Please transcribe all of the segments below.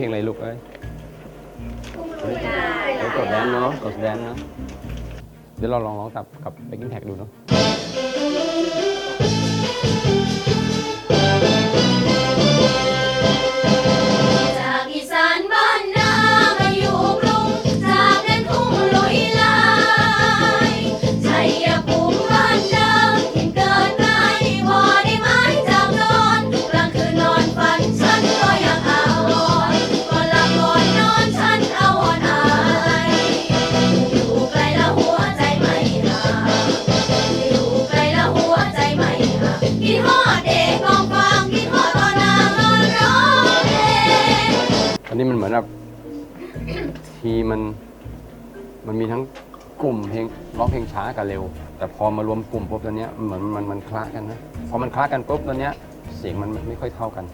ร้องเพลงอะไรลูกเอ้ยเดี๋ยวกดแดนเนาะกดแดนเนาะเดี๋ยวเราลองร้องกับกับแบ็กกิ้งแท็กดูเนาะ นี้มันเหมือนแบบทีมันมันมีทั้งกลุ่มเพลงร้องเพลงช้ากับเร็ว แต่พอมารวมกลุ่มปุ๊บตอนเนี้ยเหมือนมันมันคละกันนะพอมันคละกันปุ๊บตอนเนี้ยเสียงมันไม่ค่อยเท่ากัน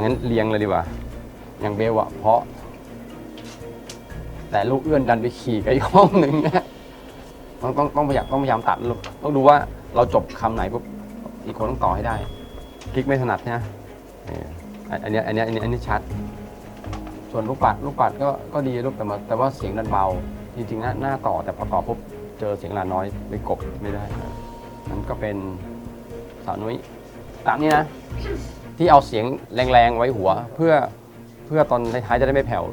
งั้นเรียงเลยดีกว่า อย่างเบลอะเพราะ แต่ลูกเอื้อนดันไปขี่กับอีกห้องหนึ่งเนี่ยต้องต้องต้องพยายามต้องพยายามตัดลูกต้องดูว่าเราจบคำไหนปุ๊บอีกคนต้องต่อให้ได้คลิกไม่ถนัดนะอออันนี้อันนี้อันนี้อันนี้ชัด ส่วนลูกปัดลูกปัดก็ก็ดีลูกแต่ว่าแต่ว่าเสียงดันเบา จริงๆนะหน้าต่อแต่พอต่อปุ๊บเจอเสียงลาน้อยไปกบไม่ได้นะนั้นก็เป็นสาวนุ้ยตามนี้นะ ที่เอาเสียงแรงๆไว้หัว เพื่อเพื่อตอนท้ายจะได้ไม่แผ่ว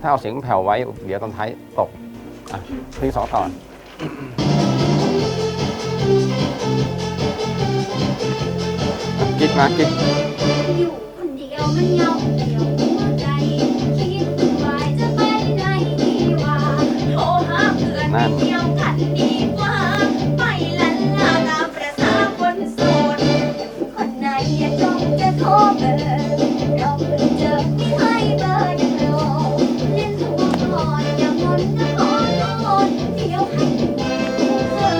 ถ้าเอาเสียงแผ่วไว้เดี๋ยวตอนท้ายตกอะเพลงสองต่อกิ๊กมากิ๊ก ย่างนนก็ขอโทษเดี๋ยวให้ดูเธอ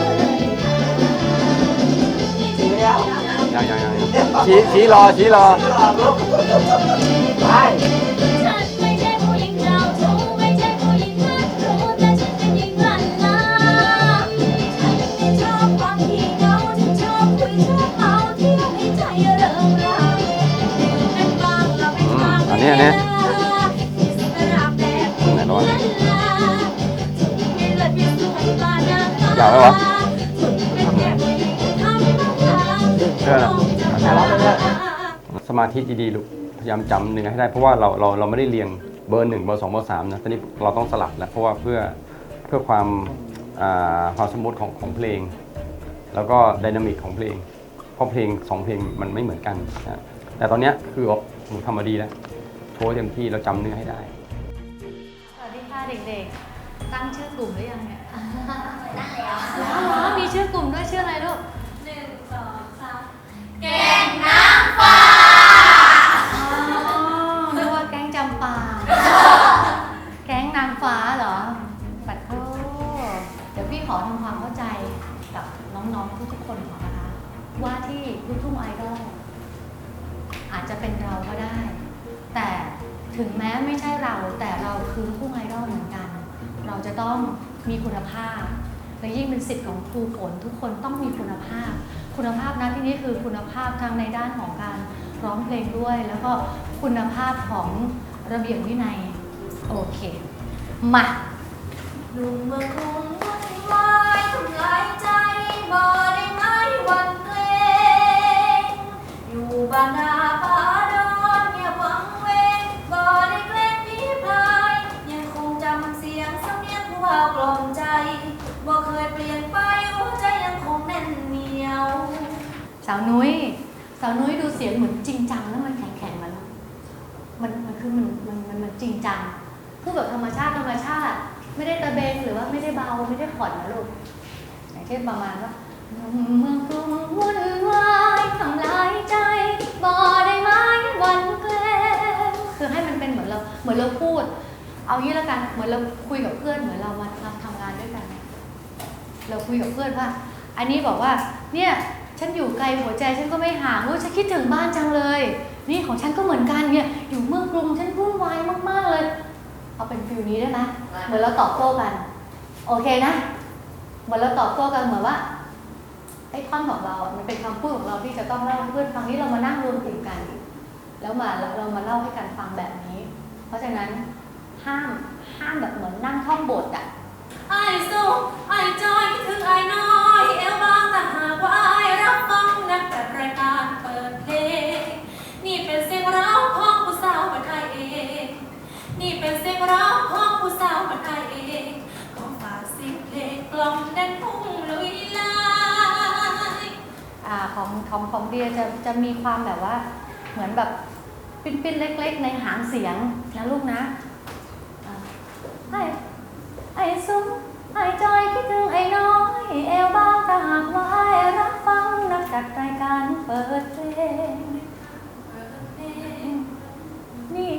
ยังยังยังยังชี้ชี้รอชี้รอฉันไม่ใช่ผู้หญิงเจ้าชู้ไม่ใช่ผู้หญิงรักรู้แต่ฉันเป็นหญิงลันลาฉันไม่ชอบความขี้เหงาฉันชอบคุางฟ้าอยากไหมวะถึงเป็นแค่ผู้หญิงธรรมดาเชื่อนะจะร้องจะสมาธิดีๆลูกพยายามจำเนื้อให้ได้เพราะว่าเราเราเราไม่ได้เรียงเบอร์หนึ่งเบอร์สองเบอร์สามนะตอนนี้เราต้องสลับแล้วเพราะว่าเพื่อเพื่อความอ่าความสมูทของของเพลง แล้วก็ไดนามิกของเพลง เพราะเพลงสองเพลงมันไม่เหมือนกันนะแต่ตอนเนี้ยคือหนูทำมาดีแล้วโชว์เต็มที่เราจำเนื้อให้ได้ สวัสดีค่ะเด็กๆ ตั้งชื่อกลุ่มหรือยังเนี่ยได้แล้วมีชื่อกลุ่มด้วยชื่ออะไรลูกหนึ่งสองสามแกงน้ำฟ้าอ๋อเรียกว่าแก๊งจำปา แก๊งนางฟ้าเหรอ ปัดโทเดี๋ยวพี่ขอทำความเข้าใจกับน้องๆทุกๆคนก่อนนะคะ ว่าที่ลูกทุ่งไอดอลอาจจะเป็นเราก็ได้ แต่ถึงแม้ไม่ใช่เราแต่เราคือลูกทุ่งไอดอลเหมือนกัน เราจะต้องมีคุณภาพ และยิ่งเป็นสิทธิ์ของครูฝนทุกคนต้องมีคุณภาพ คุณภาพนั้นที่นี้คือคุณภาพทั้งในด้านของการร้องเพลงด้วย แล้วก็คุณภาพของระเบียบวินัยโอเค มาลุงเมืองกรุงวุ่นวายทำลายใจบ่ได้ไหมวันเกรงอยู่บ้านนา ล่าวกล่อมใจบ่เคยเปลี่ยนไปหัวใจยังคงแน่นเหนียว สาวนุ้ย สาวนุ้ยดูเสียงเหมือนจริงจังแล้วมันแข็งๆมันมันมันคือมันมันมันมันจริงจังพูดแบบธรรมชาติธรรมชาติ ไม่ได้ตะเบงหรือว่าไม่ได้เบาไม่ได้ผ่อนนะลูกอย่างเช่นประมาณว่าเมืองกรุงวุ่นวายทำลายใจบ่ได้ไหมวันเกรงคือให้มันเป็นเหมือนเราเหมือนเราพูด เอางี้แล้วกันเหมือนเราคุยกับเพื่อนเหมือนเรามาทำทำงานด้วยกัน เราคุยกับเพื่อนว่า อันนี้บอกว่าเนี่ยฉันอยู่ไกลหัวใจฉันก็ไม่ห่างโอ้ยฉันคิดถึงบ้านจังเลย นี่ของฉันก็เหมือนกันเนี่ยอยู่เมืองกรุงฉันวุ่นวายมากๆเลย เอาเป็นฟิลนี้ได้ไหมเหมือนเราตอบโต้กัน โอเคนะเหมือนเราตอบโต้กันเหมือนว่าไอ้ท่อนของเราอะมันเป็นคำพูดของเราที่จะต้องเล่าให้เพื่อนฟังนี้เรามานั่งรวมกลุ่มกัน แล้วมาเรามาเล่าให้กันฟังแบบนี้ เพราะฉะนั้น ห้ามห้ามแบบเหมือนนั่งท่องบทอะไอ้สุขไอ้จอยคิดถึงไอ้น้อยเอวบางแต่หากว่าไอ้รับฟังนักแต่รายการเปิดเพลงนี่เป็นเสียงร้องของผู้สาวบันไอเองนี่เป็นเสียงร้องของผู้สาวบันไอเองของฝากเสียงเพลงกล่อมแดนทุ่งลุยลายอ่าของของของเดียจะจะมีความแบบว่าเหมือนแบบปิ้นปิ้นๆเล็ก ๆ ในหางเสียงนะลูกนะอ่า ไอ้ไอ้ซุ้มไอ้จอยคิดถึงไอ้น้อยเอวบางถ้าหากว่าไอ้รับฟังนักจัดรายการเปิดเพลงเปิดเพลงนี่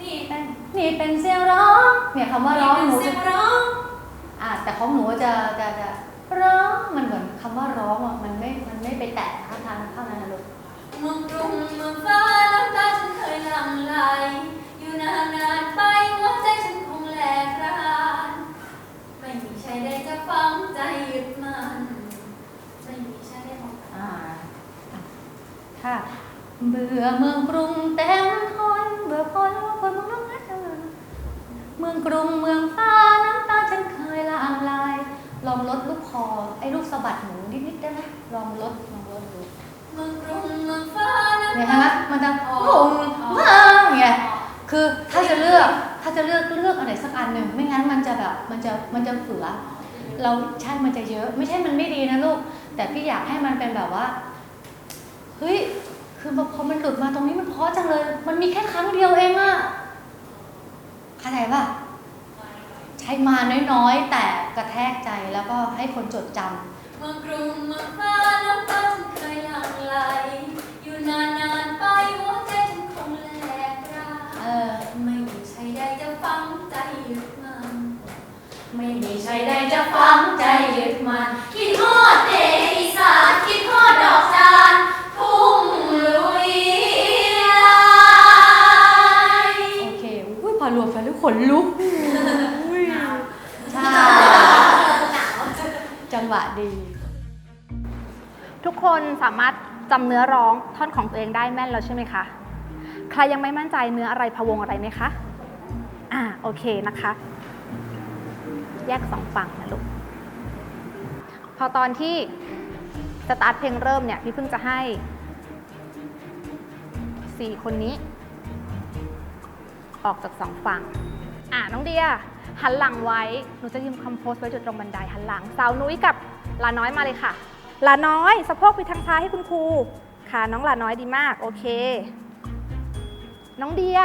นี่เป็นนี่เป็นเสียงร้องเนี่ยคำว่าร้องหนูเสีจะยงร้องอ่าแต่ของหนูจะจะจะร้องมันเหมือนคำว่าร้องอะมันไม่มันไม่ไปแตะข้างทางข้างนั้นนะลูกเมืองกรุงเมืองฟ้าน้ำตาฉันเคยหลั่งไหลอยู่นานนานๆไป ชายใดจะฟังใจยึดมันไม่มีชายใดมองอ่าค่ะเบื่อเมืองกรุงเต็มทนเบื่อคนคนเมืองน้องนัดเมืองกรุงเมืองฟ้าน้ำตาฉันเคยละอางลาย ลองลดลูกคอไอ้ลูกสะบัดหนูนิดๆได้ไหมลองลดลองลดดูเมืองกรุงเมืองฟ้าน้ำเนี่ยตาเห็นไหมมันจะงงมากไงคือถ้าจะเลือกถ้าจะเลือกเลือกอะไรสักอันหนึ่งไม่งั้นมันจะแบบมันจะมันจะเผือ เราใช่มันจะเยอะ ไม่ใช่มันไม่ดีนะลูก แต่พี่อยากให้มันเป็นแบบว่า เฮ้ย คือพอมันหลุดมาตรงนี้มันเพาะจังเลย มันมีแค่ครั้งเดียวเองอะเข้าใจป่ะใช้มาน้อยๆ แต่กระแทกใจแล้วก็ให้คนจดจำเมืองกรุงเมืองฟ้าน้ำตาฉันเคยหลั่งไหลอยู่นานนานๆไปหัวใไม่มีใคใช่รได้ใดจะจะฟัฟังงใจใจยึยึดดมัมันนคิดฮอดเดอีสานคิดฮอดดอกจานทุ่งลุยลายโอเคอุ้ยพอรวมไปแล้วขนลุกอุ้ยใช่จังหวะดี ทุกคนสามารถจำเนื้อร้องท่อนของตัวเองได้แม่นแล้วใช่ไหมคะ ใครยังไม่มั่นใจเนื้ออะไรพะวงอะไรไหมคะ อ่า โอเคนะคะ แยกสองฝั่งนะลูก พอตอนที่สตาร์ทเพลงเริ่มเนี่ย พี่เพิ่งจะให้สี่คนนี้ ออกจากสองฝั่ง อ่าน้องเดีย หันหลังไว้ หนูจะยืมคอมโพสไว้จุดตรงบันไดหันหลัง สาวนุ้ยกับลาน้อยมาเลยค่ะลาน้อยสะโพกไปทางซ้ายให้คุณครูค่ะน้องลาน้อยดีมาก โอเค น้องเดีย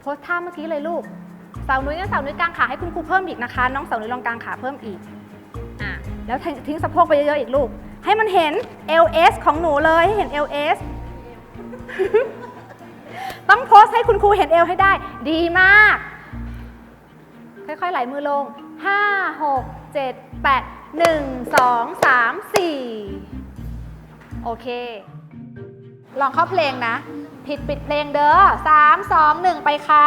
โพสท่าเมื่อกี้เลยลูก สาวนุ้ยงั้นสาวนุ้ยกางขาให้คุณครูเพิ่มอีกนะคะ น้องสาวนุ้ยลองกางขาเพิ่มอีกอะแล้วทิ้งทิ้งสะโพกไปเยอะๆอีกลูก ให้มันเห็น LS ของหนูเลยให้เห็น LS ต้องโพสให้คุณครูเห็นเอวให้ได้ ดีมาก ค่อยๆไหลมือลง 5 6 7 8 1 2 3 4 โอเค ลองเข้าเพลงนะ ผิดปิดเพลงเด้อ 3 2 1 ไปค่ะ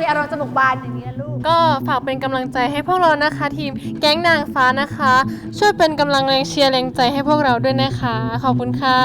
มีอารมณ์จมูกบานอย่างนี้ลูก ก็ฝากเป็นกำลังใจให้พวกเรานะคะ ทีมแก๊งนางฟ้านะคะ ช่วยเป็นกำลังแรงเชียร์แรงใจให้พวกเราด้วยนะคะ ขอบคุณค่ะ